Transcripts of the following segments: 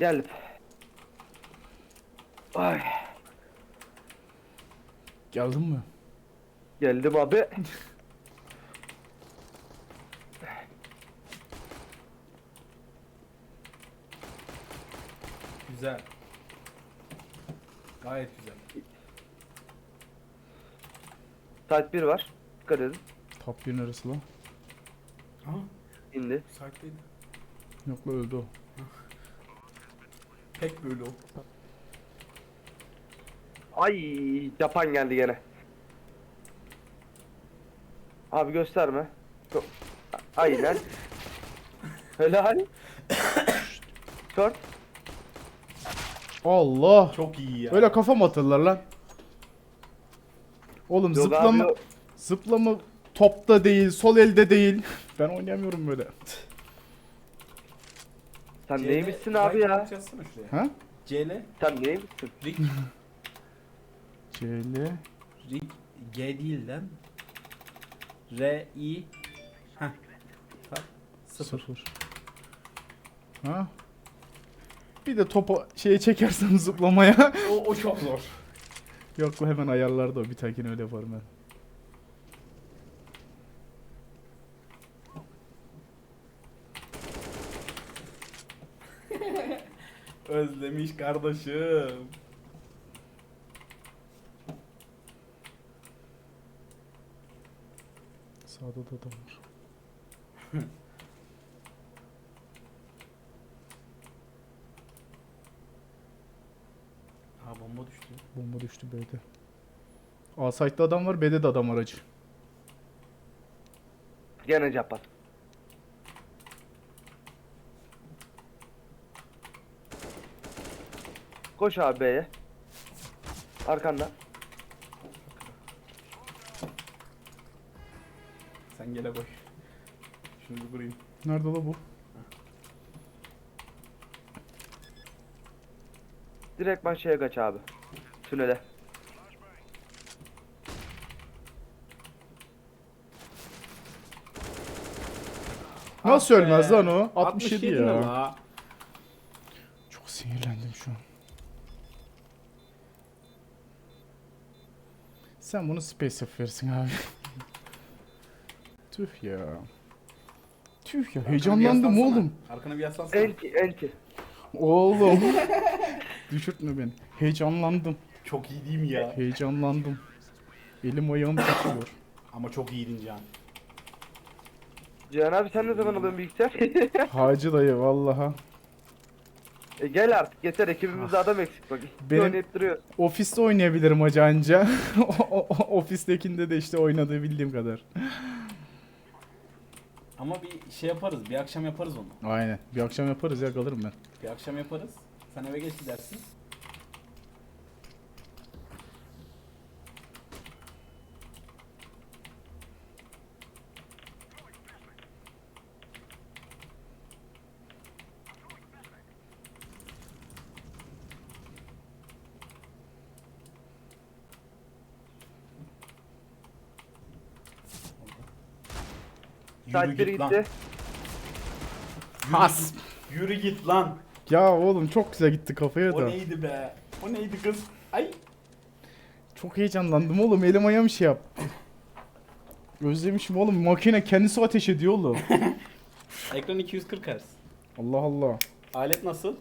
Geldim. Ay. Geldin mi? Geldim abi. Güzel. Gayet güzel. Saat 1 var. Dikkat edin. Top 1 neresi lan? Aha İndi. sakteydi. Yok lan öldü o. Pek böyle o. Ay Japan geldi gene. Abi gösterme. Çok- Aynen. Helal. Short. Allah! Çok iyi ya. Öyle kafa mı atırlar lan? Oğlum Yok zıplama, abi, zıplama topta değil, sol elde değil. Ben oynayamıyorum böyle. Sen CL neymişsin abi right ya? box yazsana şuraya. Ha? CL Sen neymişsin? Rick CL. Rick G değil lan. R I Heh. Tamam. Sıfır. Sıfır. Ha? Bir de topa şeye çekersem zıplamaya. O, o çok zor. Yok hemen ayarlarda o. Bir takine öyle yaparım ben. Özlemiş kardeşim. Sağda da adam var. Ha bomba düştü. Bomba düştü B'de. A site'da adam var, B'de de adam var acı. Gene Japan. Koş abi B'ye. Arkanda. Sen gele koy. Şunu bir vurayım. Nerede la bu? Direkt ben şeye kaç abi. Tünele. Nasıl Ah ölmez lan o? 67 ne ya. la? Çok sinirlendim şu an. Sen bunu space verirsin abi. Tüh ya. Tüh ya heyecanlandım oğlum. Arkana bir yaslansana. Enti enti. Oğlum. Düşürtme beni. Heyecanlandım. Çok iyi değil mi ya? Heyecanlandım. Elim ayağım titriyor. Ama çok iyiydin Can. Cihan abi sen ne zaman alıyorsun bilgisayar? Hacı dayı vallaha. E gel artık yeter ekibimizde adam eksik bak. Benim- Benim... Oynayıp duruyor. Ofiste oynayabilirim hacı anca. O- o- o- Ofistekinde de işte oynadığı bildiğim kadar. Ama bir şey yaparız. Bir akşam yaparız onu. Aynen. Bir akşam yaparız ya kalırım ben. Bir akşam yaparız. Sen eve geç gidersin. Saat 1 lan. gitti. Has. Yürü git lan. Ya oğlum çok güzel gitti kafaya O da. neydi be? O neydi kız? Ay. Çok heyecanlandım oğlum. Elim ayağım şey yap. Özlemişim oğlum. Makine kendisi ateş ediyor oğlum. Ekran 240 Hz. Allah Allah. Alet nasıl?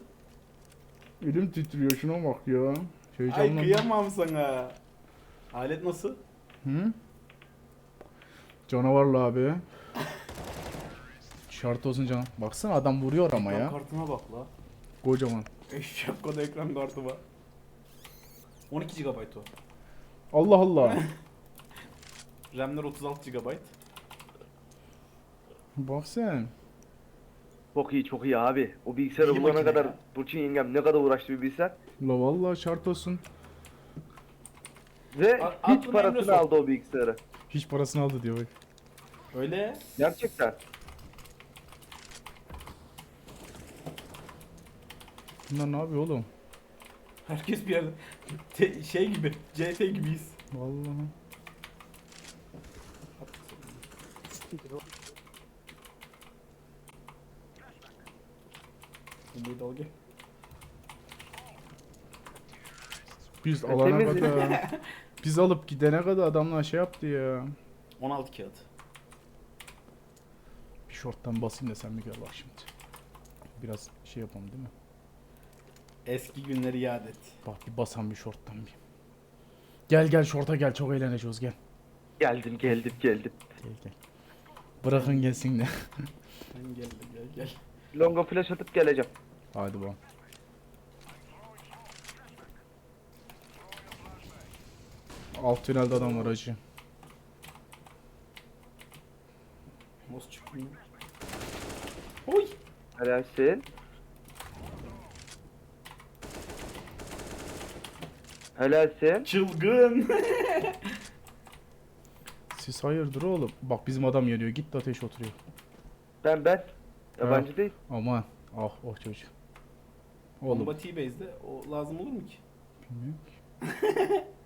Elim titriyor şuna bak ya. Ay Heyecanlandım. kıyamam sana. Alet nasıl? Hı? Canavarlı abi. Şart olsun can. Baksana adam vuruyor ama Ekran ya. kartına bak la. Kocaman. Eşek kadar ekran kartı var. 12 GB o. Allah Allah. RAM'ler 36 GB. Bak sen. Çok iyi çok iyi abi. O bilgisayarı İyi bulana makine kadar ya. Burçin yengem ne kadar uğraştı bir bilgisayar. La vallahi şart olsun. Ve A- hiç aklına parasını Emre sok. aldı o bilgisayarı. Hiç parasını aldı diyor bak. Öyle. Gerçekten. Bunlar ne yapıyor oğlum? Herkes bir yerde Te- şey gibi, CT gibiyiz. Vallahi. Bombayı dal gel. Biz E, alana temiz kadar. Biz alıp gidene kadar adamlar şey yaptı ya. 16 kağıt. Bir şorttan basayım da sen bir gel bak şimdi. Biraz şey yapalım değil mi? Eski günleri yad et. Bak bir basan bir şorttan bir. Gel gel şorta gel çok eğleneceğiz gel. Geldim geldim geldim. Gel gel. Bırakın gelsin de. Sen gel gel gel. Longa flash atıp geleceğim. Hadi bakalım. Alt tünelde adam var acı. Mos çıktı mı? Oy. Helalsin. Helalsin. Çılgın. Siz hayırdır oğlum? Bak bizim adam geliyor. Git de ateş oturuyor. Ben ben. Yabancı değil. Aman. Ah oh çocuğum. Oğlum. Bomba T-Base'de o lazım olur mu ki? Bilmiyorum ki.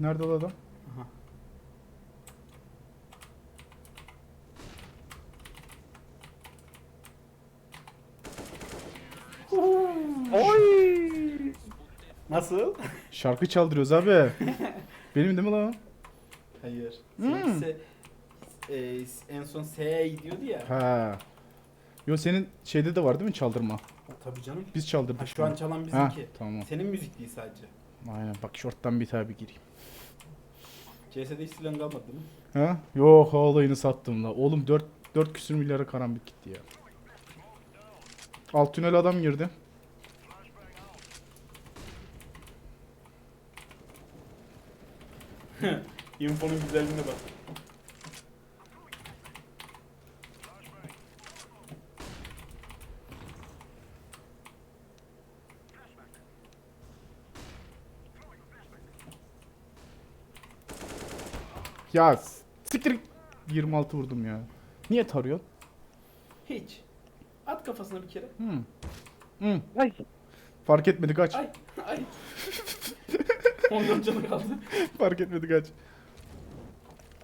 Nerede o adam? Nasıl? Şarkı çaldırıyoruz abi. Benim değil mi lan? Hayır. Hmm. Seninkisi e, en son S'ye gidiyordu ya. Ha. Yo senin şeyde de var değil mi çaldırma? Tabii canım. Biz çaldırdık. Ha, şu an çalan Ha, bizimki. tamam. Senin müzik değil sadece. Aynen bak şorttan bir tabi gireyim. CS'de hiç silah kalmadı değil mi? Ha? Yok olayını sattım la. Oğlum 4 4 küsür milyara karambit gitti ya. Alt tünel adam girdi. Info'nun güzelliğine bak. Ya siktir. 26 vurdum ya. Niye tarıyorsun? Hiç. At kafasına bir kere. Hmm. Hmm. Ay. Fark etmedi kaç. Ay. Ay. 14 canı kaldı. Fark etmedi kaç.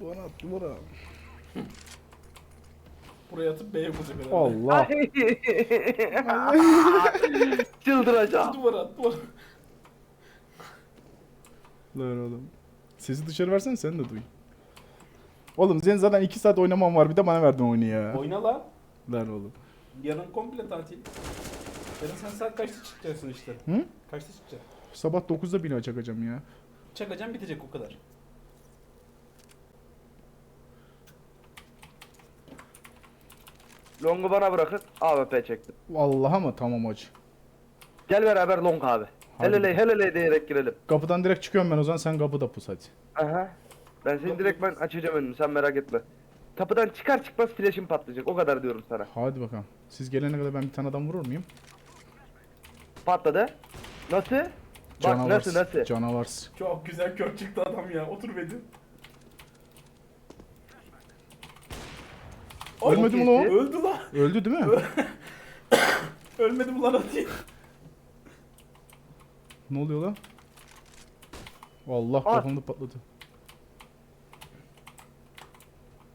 Bana at bana. Buraya atıp B'ye vuracak herhalde. Allah. Çıldıracağım. Duvara at duvara. Lan oğlum. Sesi dışarı versene sen de duy. Oğlum senin zaten 2 saat oynamam var bir de bana verdin oyunu ya. Oyna lan. Lan oğlum. Yarın komple tatil. Yarın sen saat kaçta çıkacaksın işte? Hı? Kaçta çıkacaksın? Sabah 9'da bina çakacağım ya. Çakacağım bitecek o kadar. Long'u bana bırakın. AWP çektim. Vallahi mı tamam acı. Gel beraber long abi. Hadi. Helele helele diyerek girelim. Kapıdan direkt çıkıyorum ben o zaman sen kapıda pus hadi. Aha. Ben seni direkt ben açacağım önünü sen merak etme. Kapıdan çıkar çıkmaz flash'im patlayacak. O kadar diyorum sana. Hadi bakalım. Siz gelene kadar ben bir tane adam vurur muyum? Patladı. Nasıl? Bak Canavars. nasıl nasıl? Canavars. Çok güzel kör çıktı adam ya. Otur Bedi. Ölmedi mi lan o? Öldü lan. Öldü değil mi? Ölmedi mi lan atayım? ne oluyor lan? Allah Aa. kafamda patladı.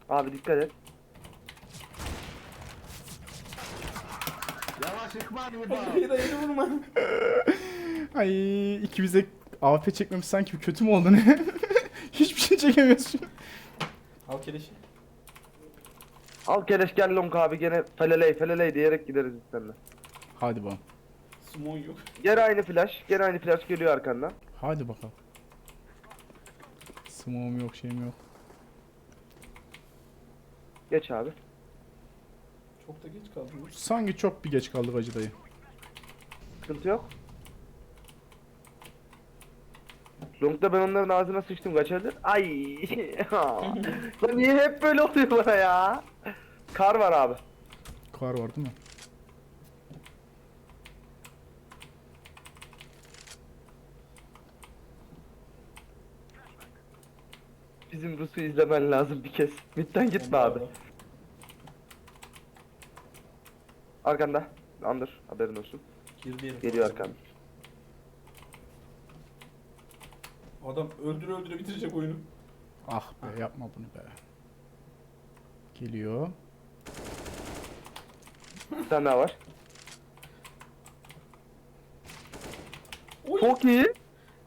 Abi dikkat et. Hayır hayır vurma. Ay ikimize AWP çekmemiz sanki kötü mü oldu ne? Hiçbir şey çekemiyorsun. Al keleşi. Al keleş gel long abi gene feleley feleley diyerek gideriz biz seninle. Hadi bakalım. Sumon yok. Gene aynı flash. Gene aynı flash geliyor arkandan. Hadi bakalım. Smoke'um yok şeyim yok. Geç abi. Çok da geç kaldım. Sanki çok bir geç kaldık acı dayı. Sıkıntı yok. Long'da ben onların ağzına sıçtım kaçabilir. Ay. Lan niye hep böyle oluyor bana ya? Kar var abi. Kar var değil mi? Bizim Rus'u izlemen lazım bir kez. Midden gitme abi. Arkanda. Andır. Haberin olsun. Girdi herif. Geliyor arkandan. Adam öldüre öldüre bitirecek oyunu. Ah be yapma bunu be. Geliyor. Bir tane daha var. Oy. Çok iyi.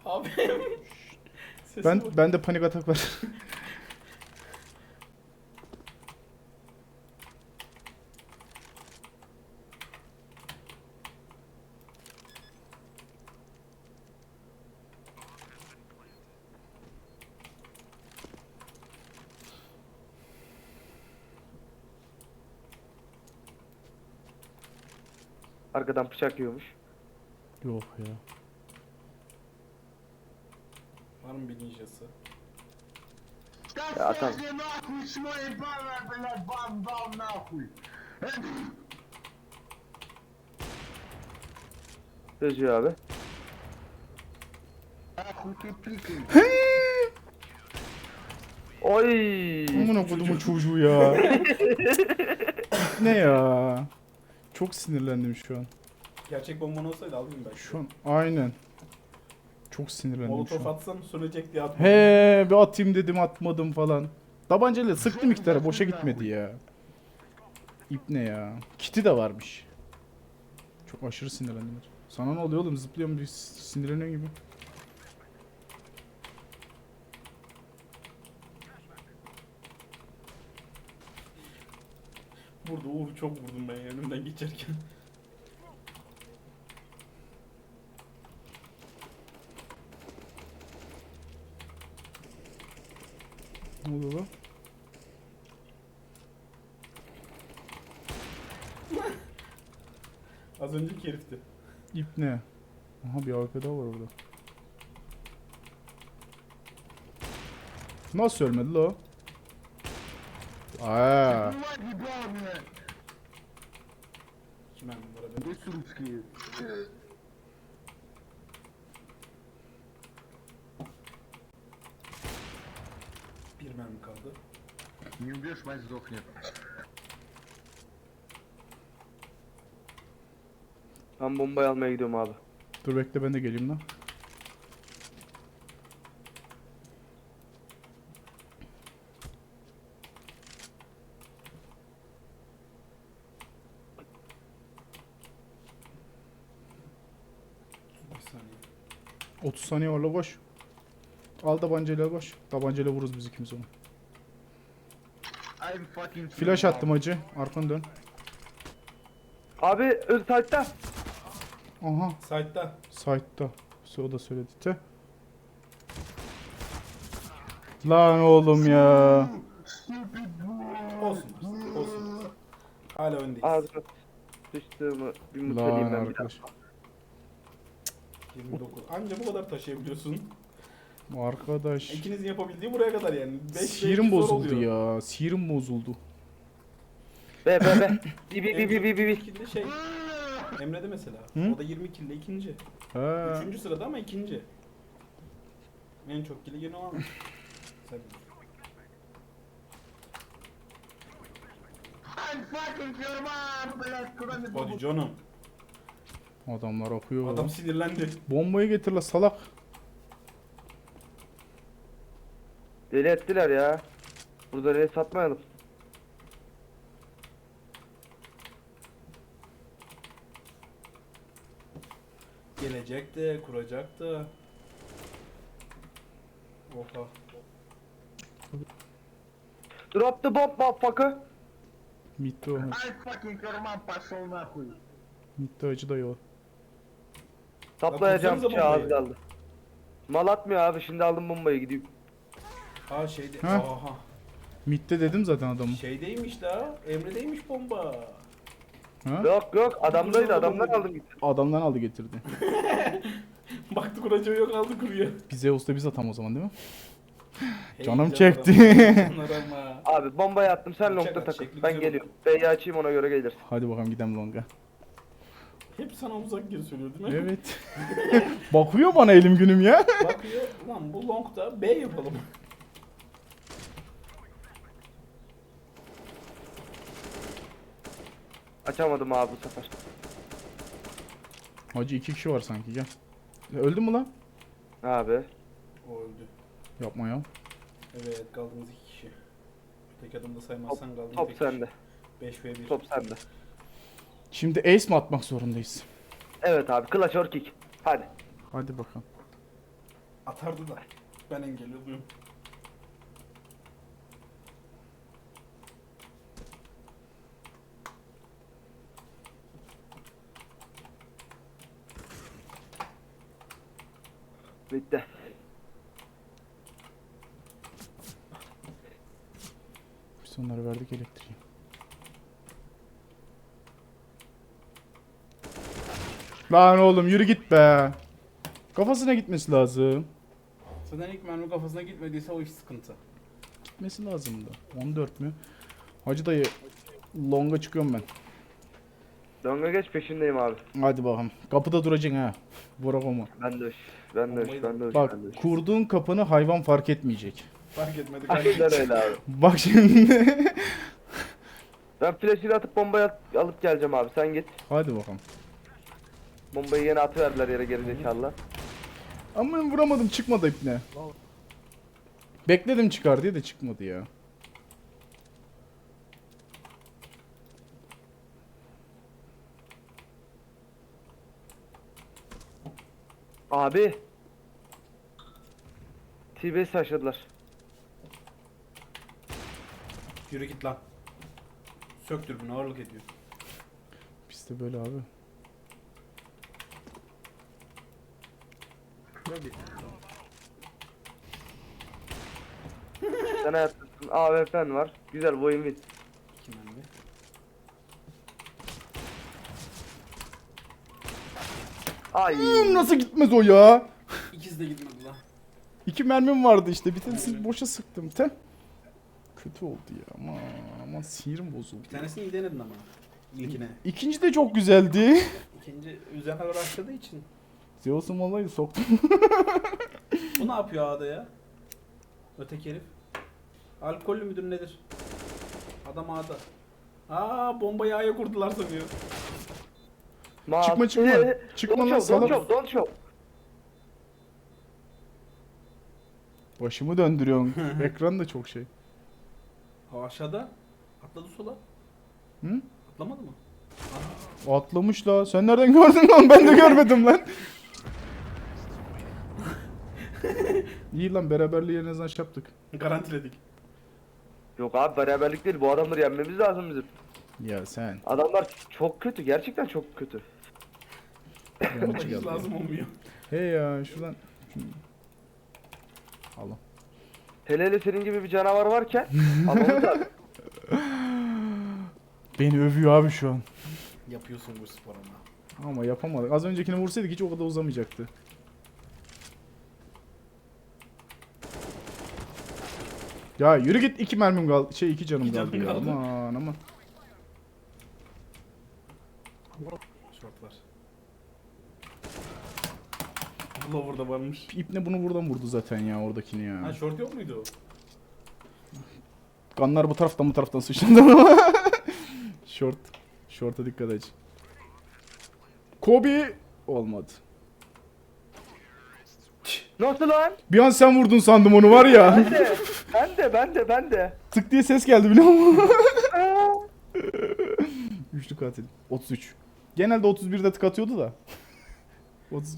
Abi. Ben bak. ben de panik atak var. arkadan bıçak yiyormuş. Yok ya. Var mı bir ninjası? Ya atam. Çözüyor abi. Oy. Amına kodumun çocuğu ya. ne ya? Çok sinirlendim şu an. Gerçek bomban olsaydı alayım ben. Şu an aynen. Çok sinirlendim şu Molotof an. atsam sönecek diye atmadım. He bir atayım dedim atmadım falan. Tabancayla sıktım iki tane boşa gitmedi ya. İp ne ya? Kiti de varmış. Çok aşırı sinirlendim. Sana ne oluyor oğlum zıplıyorum bir sinirleniyor gibi. Burada Uğur çok vurdum ben önümden geçerken. Ne oluyor lan? Az önceki herifti. İp ne? Aha bir arkada var orada. Nasıl ölmedi la o? Aa, Gdzie Sumski? Bir mermi kaldı. Nie ubierz, mać zdrochnie. Ben bombayı almaya gidiyorum abi. Dur bekle ben de geleyim lan. 30 saniye var la koş. Al tabancayla koş. Tabancayla vururuz biz ikimiz onu. Flash attım hacı. Arkanı dön. Abi ön site'da. Aha. Side'da. Site'da. O da söyledi de. Lan oğlum ya. Olsun. Olsun. Hala öndeyiz. Ağzına sıçtığımı bir Lan ben bir arkadaş. 29. Anca bu kadar taşıyabiliyorsun. Arkadaş. İkinizin yapabildiği buraya kadar yani. 5 Sihirim bozuldu ya. Sihirim bozuldu. Be be be. Bi bi bi bi bi bi. İkinci şey. Emre'de mesela. Hı? O da 20 kille ikinci. Ha. Üçüncü sırada ama ikinci. En çok kili yeni olan. Sen. I'm fucking your mom, blood, Hadi canım. Adamlar akıyor. Adam sinirlendi. Bombayı getir la salak. Deli ettiler ya. Burada rey satmayalım. Gelecek de, kuracak da. Oha. Drop the bomb motherfucker. Mitte o. I'm fucking your mom, пошел нахуй. Mitte acı da yok. Saplayacağım bıçağı az bombayı. kaldı. Mal atmıyor abi şimdi aldım bombayı gideyim. Aa şeyde. Ha? Aha. Mitte dedim zaten adamı. Şeydeymiş da. Emre'deymiş bomba. Ha? Yok yok adamdaydı adamdan aldım gittim. Adamdan aldı getirdi. Baktı kuracağı yok aldı kuruyor. Bize usta biz atam o zaman değil mi? Canım çekti. Abi canlarım ha. bombayı attım sen Bıçak longta at, takıl. şekli Ben güzel geliyorum. B'yi açayım ona göre gelirsin. Hadi bakalım gidelim longa. Hep sana uzak geri söylüyor değil mi? Evet. Bakıyor bana elim günüm ya. Bakıyor lan bu longda B yapalım. Açamadım abi bu sefer. Hacı iki kişi var sanki gel. Öldün mü lan? Abi. O öldü. Yapma ya. Evet kaldığımız iki kişi. Tek adımda saymazsan kaldığımız Top tek sende. kişi. 5 v 1. Top sende. Şimdi ace mi atmak zorundayız? Evet abi clutch or kick. Hadi. Hadi bakalım. Atardı da. Ben engel oluyorum. Bitti. Biz onları verdik elektriği. Lan oğlum yürü git be. Kafasına gitmesi lazım. Zaten ilk mermi kafasına gitmediyse o iş sıkıntı. Gitmesi lazımdı. 14 mü? Hacı dayı longa çıkıyorum ben. Donga geç peşindeyim abi. Hadi bakalım. Kapıda duracaksın ha. Burak ama. Ben de hoş. Ben de hoş. Bombayı Ben de hoş. Bak ben de kurduğun kapını hayvan fark etmeyecek. Fark etmedi Aynen öyle abi. Bak şimdi. Ben flash'ını atıp bombayı at- alıp geleceğim abi. Sen git. Hadi bakalım. Bombayı yine atıverdiler yere geri zekalılar. Ama ben vuramadım çıkmadı ipne. Bekledim çıkar diye de çıkmadı ya. Abi. TBS başladılar. Yürü git lan. Sök dürbünü ağırlık ediyor. Biz de böyle abi. Sen hayattasın. AWP'n var. Güzel win. İki mermi. Ay. Hmm, nasıl gitmez o ya? İkisi de gitmedi lan. İki mermim vardı işte. Bir tanesini boşa sıktım. Te. Kötü oldu ya. Aman aman sinirim bozuldu. Bir tanesini iyi denedin ama. İlkine. İkinci de çok güzeldi. İkinci üzerine başladığı için. Zeus'un vallahi soktum. Bu ne yapıyor A'da ya? Öteki herif. Alkollü müdür nedir? Adam A'da. Aa bombayı A'ya kurdular sanıyor. Ma- Çıkma, çıkma. Ee, Çıkma lan, don't salak. show, don't show. Başımı döndürüyorsun. Ekran da çok şey. O aşağıda. Atladı sola. Hı? Atlamadı mı? Atlamış la. Sen nereden gördün lan? Ben de görmedim lan. İyi lan beraberliği en azından şey yaptık. Garantiledik. Yok abi beraberlik değil. Bu adamları yenmemiz lazım bizim. Ya sen. Adamlar çok kötü. Gerçekten çok kötü. Yanlış Hiç geldi. lazım olmuyor. Hey ya şuradan. Allah. Hele hele senin gibi bir canavar varken. Beni övüyor abi şu an. Yapıyorsun bu spor ama. Ama yapamadık. Az öncekini vursaydık hiç o kadar uzamayacaktı. Ya yürü git iki mermim kaldı. Şey iki canım İki kaldı canım ya. kaldı. Aman aman. Short var. Lower da varmış. İpne bunu buradan vurdu zaten ya oradakini Ha ya. short yok muydu o? Kanlar bu taraftan bu taraftan sıçradı ama. Short. Short'a dikkat et. Kobe olmadı. Nasıl lan? Bir an sen vurdun sandım onu var ya. Ben de. Ben de ben de ben de. Tık diye ses geldi biliyor musun? Üçlü katil. 33. Genelde 31'de tık atıyordu da. 30